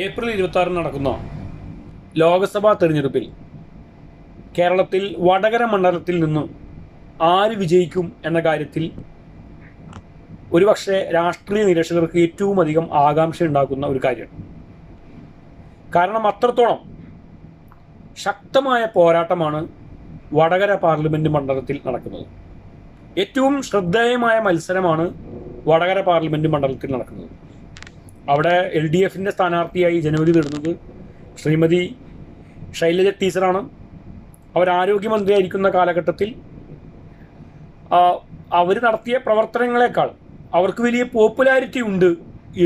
April ഇരുപത്തി ആറിന് നടക്കുന്ന ലോക്സഭാ തെരഞ്ഞെടുപ്പിൽ കേരളത്തിൽ വടകര മണ്ഡലത്തിൽ നിന്ന് ആര് വിജയിക്കും എന്ന കാര്യത്തിൽ ഒരുപക്ഷെ രാഷ്ട്രീയ നിരീക്ഷകർക്ക് ഏറ്റവും അധികം ആകാംക്ഷ ഉണ്ടാക്കുന്ന ഒരു കാര്യമാണ്. കാരണം അത്രത്തോളം ശക്തമായ പോരാട്ടമാണ് വടകര പാർലമെന്റ് മണ്ഡലത്തിൽ നടക്കുന്നത്. ഏറ്റവും ശ്രദ്ധേയമായ മത്സരമാണ് വടകര പാർലമെന്റ് മണ്ഡലത്തിൽ നടക്കുന്നത്. അവിടെ എൽ ഡി എഫിന്റെ സ്ഥാനാർത്ഥിയായി ജനുവരി നേടുന്നത് ശ്രീമതി ശൈലജ ടീച്ചറാണ്. അവർ ആരോഗ്യമന്ത്രിയായിരിക്കുന്ന കാലഘട്ടത്തിൽ അവർ നടത്തിയ പ്രവർത്തനങ്ങളെക്കാൾ അവർക്ക് വലിയ പോപ്പുലാരിറ്റി ഉണ്ട്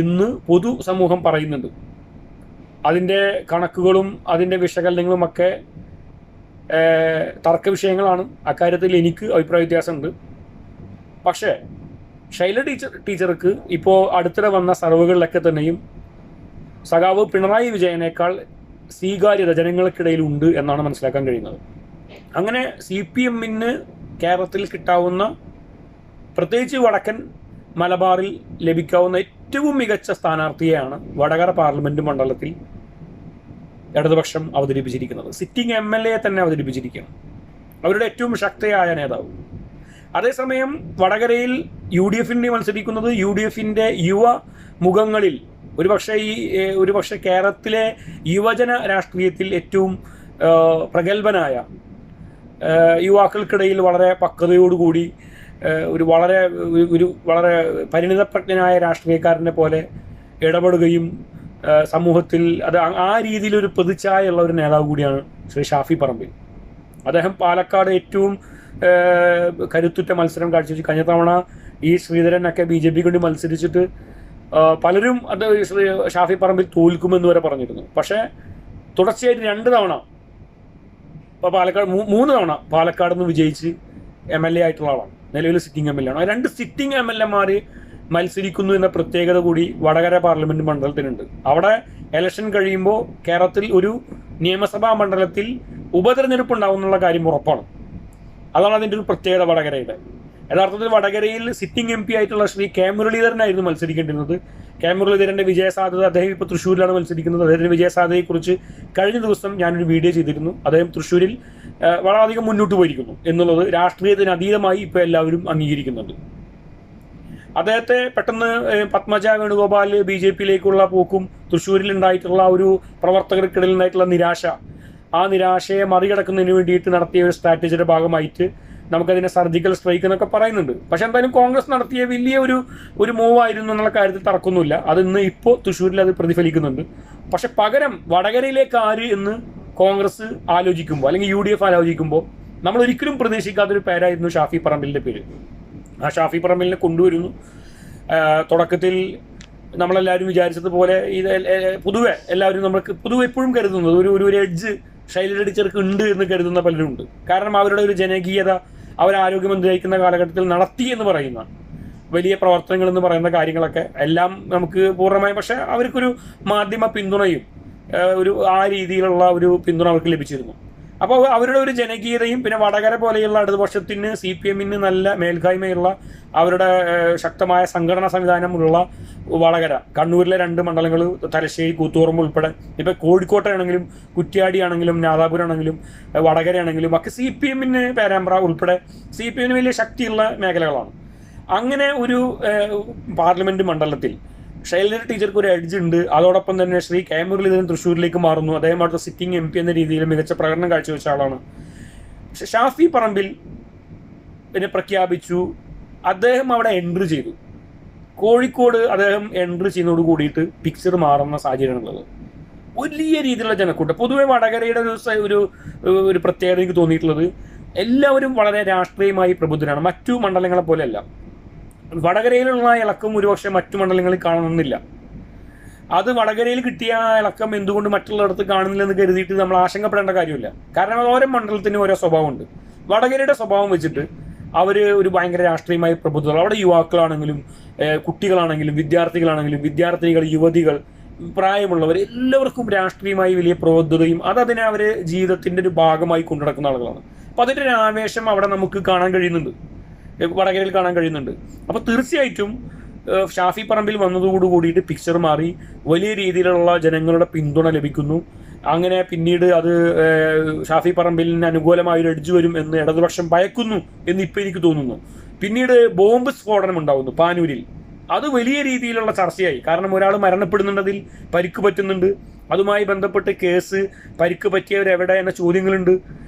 എന്ന് പൊതു സമൂഹം പറയുന്നുണ്ട്. അതിന്റെ കണക്കുകളും അതിന്റെ വിശകലനങ്ങളും ഒക്കെ തർക്ക വിഷയങ്ങളാണ്. അക്കാര്യത്തിൽ എനിക്ക് അഭിപ്രായ വ്യത്യാസമുണ്ട്. പക്ഷേ ശൈല ടീച്ചർ ടീച്ചർക്ക് ഇപ്പോൾ അടുത്തിടെ വന്ന സർവുകളിലൊക്കെ തന്നെയും സഖാവ് പിണറായി വിജയനേക്കാൾ സ്വീകാര്യത ജനങ്ങൾക്കിടയിൽ ഉണ്ട് എന്നാണ് മനസ്സിലാക്കാൻ കഴിയുന്നത്. അങ്ങനെ സി പി എമ്മിന് കേരളത്തിൽ കിട്ടാവുന്ന പ്രത്യേകിച്ച് വടക്കൻ മലബാറിൽ ലഭിക്കാവുന്ന ഏറ്റവും മികച്ച സ്ഥാനാർത്ഥിയെയാണ് വടകര പാർലമെന്റ് മണ്ഡലത്തിൽ ഇടതുപക്ഷം അവതരിപ്പിച്ചിരിക്കുന്നത്. സിറ്റിംഗ് എം എൽ എ തന്നെ അവതരിപ്പിച്ചിരിക്കുകയാണ്. അവരുടെ ഏറ്റവും ശക്തയായ നേതാവ്. അതേസമയം വടകരയിൽ യു ഡി എഫിന്റെ മത്സരിക്കുന്നത് യു ഡി എഫിന്റെ യുവ മുഖങ്ങളിൽ ഒരുപക്ഷെ ഈ ഒരുപക്ഷെ കേരളത്തിലെ യുവജന രാഷ്ട്രീയത്തിൽ ഏറ്റവും പ്രഗത്ഭനായ യുവാക്കൾക്കിടയിൽ വളരെ പക്വതയോടുകൂടി ഒരു വളരെ ഒരു- ഒരു വളരെ പരിണിതപ്രജ്ഞനായ രാഷ്ട്രീയക്കാരനെ പോലെ ഇടപെടുകയും സമൂഹത്തിൽ അത് ആ- രീതിയിലൊരു പ്രതിച്ഛായുള്ള ഒരു നേതാവ് കൂടിയാണ് ശ്രീ ഷാഫി പറമ്പിൽ. അദ്ദേഹം പാലക്കാട് ഏറ്റവും കരുത്തുറ്റ മത്സരം കാഴ്ചവെച്ചു കഴിഞ്ഞ തവണ ഈ ശ്രീധരനൊക്കെ ബി ജെ പി കൊണ്ട് മത്സരിച്ചിട്ട് പലരും അത് ഷാഫി പറമ്പിൽ തോൽക്കുമെന്ന് വരെ പറഞ്ഞിരുന്നു. പക്ഷേ തുടർച്ചയായിട്ട് രണ്ട് തവണ ഇപ്പോൾ പാലക്കാട് മൂന്ന് തവണ പാലക്കാട് നിന്ന് വിജയിച്ച് എം എൽ എ ആയിട്ടുള്ള ആളാണ്. നിലവിൽ സിറ്റിംഗ് എം എൽ എ ആണ്. രണ്ട് സിറ്റിംഗ് എം എൽ എമാർ മത്സരിക്കുന്നു എന്ന പ്രത്യേകത കൂടി വടകര പാർലമെന്റ് മണ്ഡലത്തിനുണ്ട്. അവിടെ ഇലക്ഷൻ കഴിയുമ്പോൾ കേരളത്തിൽ ഒരു നിയമസഭാ മണ്ഡലത്തിൽ ഉപതെരഞ്ഞെടുപ്പ് ഉണ്ടാവും എന്നുള്ള കാര്യം ഉറപ്പാണ്. അതാണ് അതിന്റെ ഒരു പ്രത്യേകത വടകരയുടെ. യഥാർത്ഥത്തിൽ വടകരയിൽ സിറ്റിംഗ് എം പി ആയിട്ടുള്ള ശ്രീ കെ മുരളീധരനായിരുന്നു മത്സരിക്കേണ്ടിരുന്നത്. കെ മുരളീധരന്റെ വിജയസാധ്യത അദ്ദേഹം ഇപ്പോൾ തൃശ്ശൂരിലാണ് മത്സരിക്കുന്നത്. അദ്ദേഹത്തിന്റെ വിജയ സാധ്യതയെക്കുറിച്ച് കഴിഞ്ഞ ദിവസം ഞാനൊരു വീഡിയോ ചെയ്തിരുന്നു. അദ്ദേഹം തൃശ്ശൂരിൽ വളരെയധികം മുന്നോട്ട് പോയിരിക്കുന്നു എന്നുള്ളത് രാഷ്ട്രീയത്തിന് അതീതമായി ഇപ്പോൾ എല്ലാവരും അംഗീകരിക്കുന്നുണ്ട്. അദ്ദേഹത്തെ പെട്ടെന്ന് പത്മജ വേണുഗോപാൽ ബി ജെ പിയിലേക്കുള്ള പോക്കും തൃശ്ശൂരിൽ ഉണ്ടായിട്ടുള്ള ഒരു പ്രവർത്തകർക്കിടയിൽ ഉണ്ടായിട്ടുള്ള നിരാശ ആ നിരാശയെ മറികടക്കുന്നതിന് വേണ്ടിയിട്ട് നടത്തിയ ഒരു സ്ട്രാറ്റജിയുടെ ഭാഗമായിട്ട് നമുക്കതിനെ സർജിക്കൽ സ്ട്രൈക്ക് എന്നൊക്കെ പറയുന്നുണ്ട്. പക്ഷെ എന്തായാലും കോൺഗ്രസ് നടത്തിയ വലിയ ഒരു ഒരു മൂവ് ആയിരുന്നു എന്നുള്ള കാര്യത്തിൽ തർക്കമൊന്നുമില്ല. അത് ഇന്ന് ഇപ്പോൾ തൃശ്ശൂരിൽ അത് പ്രതിഫലിക്കുന്നുണ്ട്. പക്ഷെ പകരം വടകരയിലേക്ക് ആര് എന്ന് കോൺഗ്രസ് ആലോചിക്കുമ്പോൾ അല്ലെങ്കിൽ യു ഡി എഫ് ആലോചിക്കുമ്പോൾ നമ്മൾ ഒരിക്കലും പ്രതീക്ഷിക്കാത്തൊരു പേരായിരുന്നു ഷാഫി പറമ്പിലിന്റെ പേര്. ആ ഷാഫി പറമ്പിലിനെ കൊണ്ടുവരുന്നു. തുടക്കത്തിൽ നമ്മളെല്ലാവരും വിചാരിച്ചതുപോലെ ഇത് പൊതുവെ എല്ലാവരും നമ്മൾക്ക് പൊതുവെ എപ്പോഴും കരുതുന്നത് ഒരു ഒരു എഡ്ജ് ശൈലജ ഉണ്ട് എന്ന് കരുതുന്ന പലരും ഉണ്ട് കാരണം അവരുടെ ഒരു ജനകീയത അവർ ആരോഗ്യമന്ത്രി അയക്കുന്ന കാലഘട്ടത്തിൽ നടത്തി എന്ന് പറയുന്ന വലിയ പ്രവർത്തനങ്ങൾ എന്ന് പറയുന്ന കാര്യങ്ങളൊക്കെ എല്ലാം നമുക്ക് പൂർണമായും പക്ഷെ അവർക്കൊരു മാധ്യമ പിന്തുണയും ഒരു ആ രീതിയിലുള്ള ഒരു പിന്തുണ അവർക്ക് ലഭിച്ചിരുന്നു. അപ്പോൾ അവരുടെ ഒരു ജനകീയതയും പിന്നെ വടകര പോലെയുള്ള ഇടതുപക്ഷത്തിന് സി പി എമ്മിന് നല്ല മേൽക്കായ്മയുള്ള അവരുടെ ശക്തമായ സംഘടനാ സംവിധാനമുള്ള വടകര. കണ്ണൂരിലെ രണ്ട് മണ്ഡലങ്ങൾ തലശ്ശേരി കൂത്തുപറമ്പ് ഉൾപ്പെടെ. ഇപ്പൊ കോഴിക്കോട്ടാണെങ്കിലും കുറ്റ്യാടി നാദാപുരം ആണെങ്കിലും വടകരയാണെങ്കിലും ഒക്കെ സി പി എമ്മിന് പേരാമ്പ്ര ഉൾപ്പെടെ സി പി എമ്മിന് വലിയ ശക്തിയുള്ള മേഖലകളാണ്. അങ്ങനെ ഒരു പാർലമെന്റ് മണ്ഡലത്തിൽ ശൈലജ ടീച്ചർക്ക് ഒരു എഡ്ജ് ഉണ്ട്. അതോടൊപ്പം തന്നെ ശ്രീ കെ മുരളീധരൻ തൃശ്ശൂരിലേക്ക് മാറുന്നു. അദ്ദേഹം അവിടുത്തെ സിറ്റിംഗ് എം പി എന്ന രീതിയിൽ മികച്ച പ്രകടനം കാഴ്ചവെച്ച ആളാണ്. ഷാഫി പറമ്പിൽ പിന്നെ പ്രഖ്യാപിച്ചു അദ്ദേഹം അവിടെ എൻട്രി ചെയ്തു. കോഴിക്കോട് അദ്ദേഹം എൻട്രി ചെയ്യുന്നതോട് കൂടിയിട്ട് പിക്ചർ മാറുന്ന സാഹചര്യമാണുള്ളത്. വലിയ രീതിയിലുള്ള ജനക്കൂട്ടം. പൊതുവെ വടകരയുടെ ഒരു ഒരു പ്രത്യേകത എനിക്ക് തോന്നിയിട്ടുള്ളത് എല്ലാവരും വളരെ രാഷ്ട്രീയമായി പ്രബുദ്ധരാണ്. മറ്റു മണ്ഡലങ്ങളെ പോലെയല്ല. വടകരയിലുള്ള ഇളക്കം ഒരുപക്ഷെ മറ്റു മണ്ഡലങ്ങളിൽ കാണണമെന്നില്ല അത് വടകരയിൽ കിട്ടിയ ഇളക്കം എന്തുകൊണ്ട് മറ്റുള്ളിടത്ത് കാണുന്നില്ലെന്ന് കരുതിയിട്ട് നമ്മൾ ആശങ്കപ്പെടേണ്ട കാര്യമില്ല. കാരണം അത് ഓരോ മണ്ഡലത്തിനും ഓരോ സ്വഭാവമുണ്ട്. വടകരയുടെ സ്വഭാവം വെച്ചിട്ട് അവർ ഒരു ഭയങ്കര രാഷ്ട്രീയമായി പ്രബുദ്ധത അവിടെ യുവാക്കളാണെങ്കിലും കുട്ടികളാണെങ്കിലും വിദ്യാർത്ഥികളാണെങ്കിലും വിദ്യാർത്ഥികൾ യുവതികൾ പ്രായമുള്ളവർ എല്ലാവർക്കും രാഷ്ട്രീയമായി വലിയ പ്രബുദ്ധതയും അത് അതിനെ അവർ ജീവിതത്തിന്റെ ഒരു ഭാഗമായി കൊണ്ടുനടക്കുന്ന ആളുകളാണ്. അപ്പൊ അതിന്റെ ഒരു ആവേശം അവിടെ നമുക്ക് കാണാൻ കഴിയുന്നുണ്ട്. വടകരയിൽ കാണാൻ കഴിയുന്നുണ്ട്. അപ്പൊ തീർച്ചയായിട്ടും ഷാഫി പറമ്പിൽ വന്നതോടു കൂടിയിട്ട് പിക്ചർ മാറി. വലിയ രീതിയിലുള്ള ജനങ്ങളുടെ പിന്തുണ ലഭിക്കുന്നു. അങ്ങനെ പിന്നീട് അത് ഷാഫി പറമ്പിലിന് അനുകൂലമായി ഒരു എഡ്ജ് വരും എന്ന് ഇടതുപക്ഷം ഭയക്കുന്നു എന്ന് ഇപ്പം എനിക്ക് തോന്നുന്നു. പിന്നീട് ബോംബ് സ്ഫോടനം ഉണ്ടാവുന്നു പാനൂരിൽ. അത് വലിയ രീതിയിലുള്ള ചർച്ചയായി. കാരണം ഒരാൾ മരണപ്പെടുന്നുണ്ടതിൽ പരിക്ക് പറ്റുന്നുണ്ട്. അതുമായി ബന്ധപ്പെട്ട് കേസ് പരിക്ക് പറ്റിയവരെവിടെ എന്ന ചോദ്യങ്ങളുണ്ട്.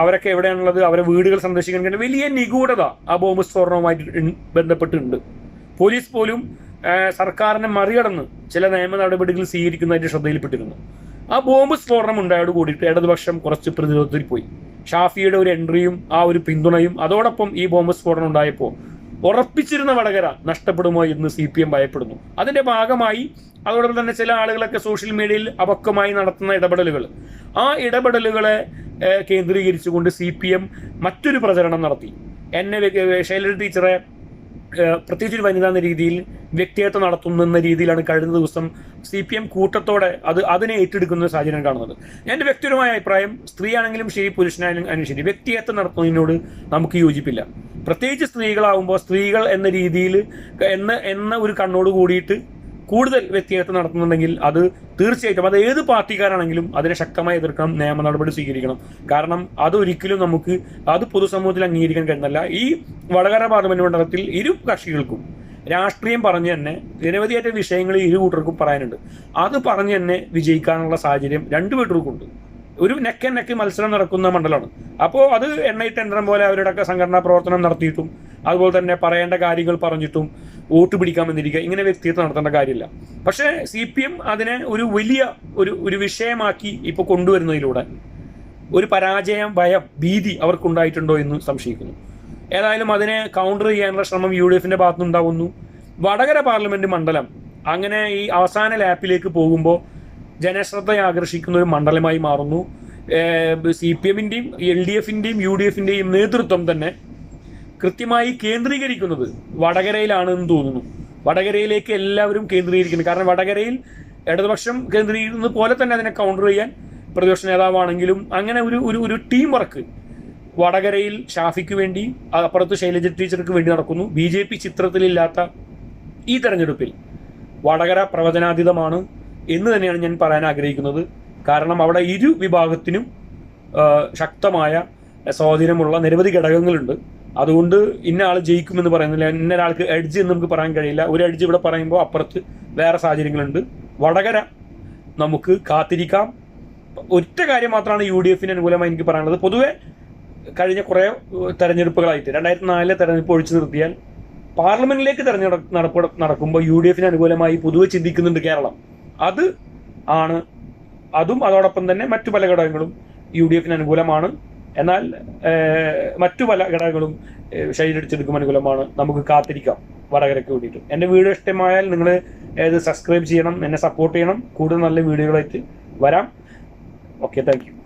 അവരൊക്കെ എവിടെയാണുള്ളത്? അവരെ വീടുകൾ സന്ദർശിക്കാൻ വലിയ നിഗൂഢത ആ ബോംബ് സ്ഫോടനവുമായിട്ട് ബന്ധപ്പെട്ടുണ്ട് പോലീസ് പോലും സർക്കാരിനെ മറികടന്ന് ചില നിയമ നടപടികൾ സ്വീകരിക്കുന്നതായിട്ട് ശ്രദ്ധയിൽപ്പെട്ടിരുന്നു. ആ ബോംബ് സ്ഫോടനം ഉണ്ടായോട് കൂടിയിട്ട് ഇടതുപക്ഷം കുറച്ച് പ്രതിരോധത്തിൽ പോയി. ഷാഫിയുടെ ഒരു എൻട്രിയും ആ ഒരു പിന്തുണയും അതോടൊപ്പം ഈ ബോംബ് സ്ഫോടനം ഉണ്ടായപ്പോൾ ഉറപ്പിച്ചിരുന്ന വടകര നഷ്ടപ്പെടുമോ എന്ന് സി പി എം ഭയപ്പെടുന്നു. അതിന്റെ ഭാഗമായി അതോടൊപ്പം തന്നെ ചില ആളുകളൊക്കെ സോഷ്യൽ മീഡിയയിൽ അപക്വമായി നടത്തുന്ന ഇടപെടലുകൾ. ആ ഇടപെടലുകളെ കേന്ദ്രീകരിച്ചുകൊണ്ട് സി പി എം മറ്റൊരു പ്രചരണം നടത്തി. എന്നെ ശൈലജ ടീച്ചറെ പ്രത്യേകിച്ച് ഒരു വനിത എന്ന രീതിയിൽ വ്യക്തിയത്വം നടത്തുന്ന രീതിയിലാണ് കഴിഞ്ഞ ദിവസം സി പി എം കൂട്ടത്തോടെ അത് അതിനെ ഏറ്റെടുക്കുന്ന സാഹചര്യം കാണുന്നത്. എന്റെ വ്യക്തിപരമായ അഭിപ്രായം സ്ത്രീയാണെങ്കിലും ശരി പുരുഷനായാലും ശരി വ്യക്തിയത്വം നടത്തുന്നതിനോട് നമുക്ക് യോജിപ്പില്ല. പ്രത്യേകിച്ച് സ്ത്രീകളാവുമ്പോൾ സ്ത്രീകൾ എന്ന രീതിയിൽ എന്ന എന്ന ഒരു കണ്ണോട് കൂടിയിട്ട് കൂടുതൽ വ്യക്തിഹത്വം നടത്തുന്നുണ്ടെങ്കിൽ അത് തീർച്ചയായിട്ടും അത് ഏത് പാർട്ടിക്കാരാണെങ്കിലും അതിനെ ശക്തമായി എതിർക്കണം നിയമ നടപടി സ്വീകരിക്കണം. കാരണം അതൊരിക്കലും നമുക്ക് അത് പൊതുസമൂഹത്തിൽ അംഗീകരിക്കാൻ കഴിഞ്ഞല്ല ഈ വടകര പാർലമെന്റ് മണ്ഡലത്തിൽ ഇരു കക്ഷികൾക്കും രാഷ്ട്രീയം പറഞ്ഞു തന്നെ നിരവധിയായിട്ട് വിഷയങ്ങൾ ഇരു കൂട്ടർക്കും പറയാനുണ്ട്. അത് പറഞ്ഞു തന്നെ വിജയിക്കാനുള്ള സാഹചര്യം രണ്ടു കൂട്ടർക്കുണ്ട് ഒരു നെക്ക് ആൻഡ് നെക്ക് മത്സരം നടക്കുന്ന മണ്ഡലമാണ്. അപ്പോൾ അത് എണ്ണയിട്ട് എണ്ണം പോലെ അവരുടെയൊക്കെ സംഘടനാ പ്രവർത്തനം നടത്തിയിട്ടും അതുപോലെ തന്നെ പറയേണ്ട കാര്യങ്ങൾ പറഞ്ഞിട്ടും വോട്ട് പിടിക്കാൻ വന്നിരിക്കുക ഇങ്ങനെ വ്യക്തിത്വം നടത്തേണ്ട കാര്യമില്ല. പക്ഷേ സി പി എം അതിനെ ഒരു വലിയ ഒരു ഒരു വിഷയമാക്കി ഇപ്പോൾ കൊണ്ടുവരുന്നതിലൂടെ ഒരു പരാജയം ഭയം ഭീതി അവർക്കുണ്ടായിട്ടുണ്ടോ എന്ന് സംശയിക്കുന്നു. ഏതായാലും അതിനെ കൗണ്ടർ ചെയ്യാനുള്ള ശ്രമം യു ഡി എഫിന്റെ ഭാഗത്തുനിന്നുണ്ടാവുന്നു. വടകര പാർലമെന്റ് മണ്ഡലം അങ്ങനെ ഈ അവസാന ലാപ്പിലേക്ക് പോകുമ്പോൾ ജനശ്രദ്ധ ആകർഷിക്കുന്ന ഒരു മണ്ഡലമായി മാറുന്നു. സി പി എമ്മിന്റെയും എൽ ഡി എഫിന്റെയും യു ഡി എഫിന്റെയും നേതൃത്വം തന്നെ കൃത്യമായി കേന്ദ്രീകരിക്കുന്നത് വടകരയിലാണെന്ന് തോന്നുന്നു. വടകരയിലേക്ക് എല്ലാവരും കേന്ദ്രീകരിക്കുന്നു. കാരണം വടകരയിൽ ഇടതുപക്ഷം കേന്ദ്രീകരിക്കുന്നത് പോലെ തന്നെ അതിനെ കൗണ്ടർ ചെയ്യാൻ പ്രതിപക്ഷ നേതാവാണെങ്കിലും അങ്ങനെ ഒരു ഒരു ഒരു ടീം വർക്ക് വടകരയിൽ ഷാഫിക്ക് വേണ്ടി അപ്പുറത്ത് ശൈലജ ടീച്ചർക്ക് വേണ്ടി നടക്കുന്നു. ബി ജെ പി ചിത്രത്തിലില്ലാത്ത ഈ തെരഞ്ഞെടുപ്പിൽ വടകര പ്രവചനാതീതമാണ് എന്ന് തന്നെയാണ് ഞാൻ പറയാൻ ആഗ്രഹിക്കുന്നത്. കാരണം അവിടെ ഇരു വിഭാഗത്തിനും ശക്തമായ സ്വാധീനമുള്ള നിരവധി ഘടകങ്ങളുണ്ട്. അതുകൊണ്ട് ഇന്ന ആൾ ജയിക്കുമെന്ന് പറയുന്നില്ല. ഇന്ന ഒരാൾക്ക് എഡ്ജ് എന്ന് നമുക്ക് പറയാൻ കഴിയില്ല. ഒരു എഡ്ജ് ഇവിടെ പറയുമ്പോൾ അപ്പുറത്ത് വേറെ സാഹചര്യങ്ങളുണ്ട്. വടകര നമുക്ക് കാത്തിരിക്കാം. ഒറ്റ കാര്യം മാത്രമാണ് യു ഡി എഫിന് അനുകൂലമായി എനിക്ക് പറയാനുള്ളത്. പൊതുവെ കഴിഞ്ഞ കുറേ തെരഞ്ഞെടുപ്പുകളായിട്ട് രണ്ടായിരത്തി നാലിലെ തെരഞ്ഞെടുപ്പ് ഒഴിച്ചു നിർത്തിയാൽ പാർലമെന്റിലേക്ക് തെരഞ്ഞെടുപ്പ് നടപ്പ് നടക്കുമ്പോൾ യു ഡി എഫിന് അനുകൂലമായി പൊതുവെ ചിന്തിക്കുന്നുണ്ട് കേരളം. അത് ആണ്. അതും അതോടൊപ്പം തന്നെ മറ്റു പല ഘടകങ്ങളും യു ഡി എഫിന് അനുകൂലമാണ്. എന്നാൽ മറ്റു പല ഘടകങ്ങളും ശരീരടിച്ചെടുക്കും അനുകൂലമാണ്. നമുക്ക് കാത്തിരിക്കാം വടകരയ്ക്ക് വേണ്ടിയിട്ട്. എന്റെ വീഡിയോ ഇഷ്ടമായാൽ നിങ്ങൾ സബ്സ്ക്രൈബ് ചെയ്യണം എന്നെ സപ്പോർട്ട് ചെയ്യണം. കൂടുതൽ നല്ല വീഡിയോകളായിട്ട് വരാം. Okay thank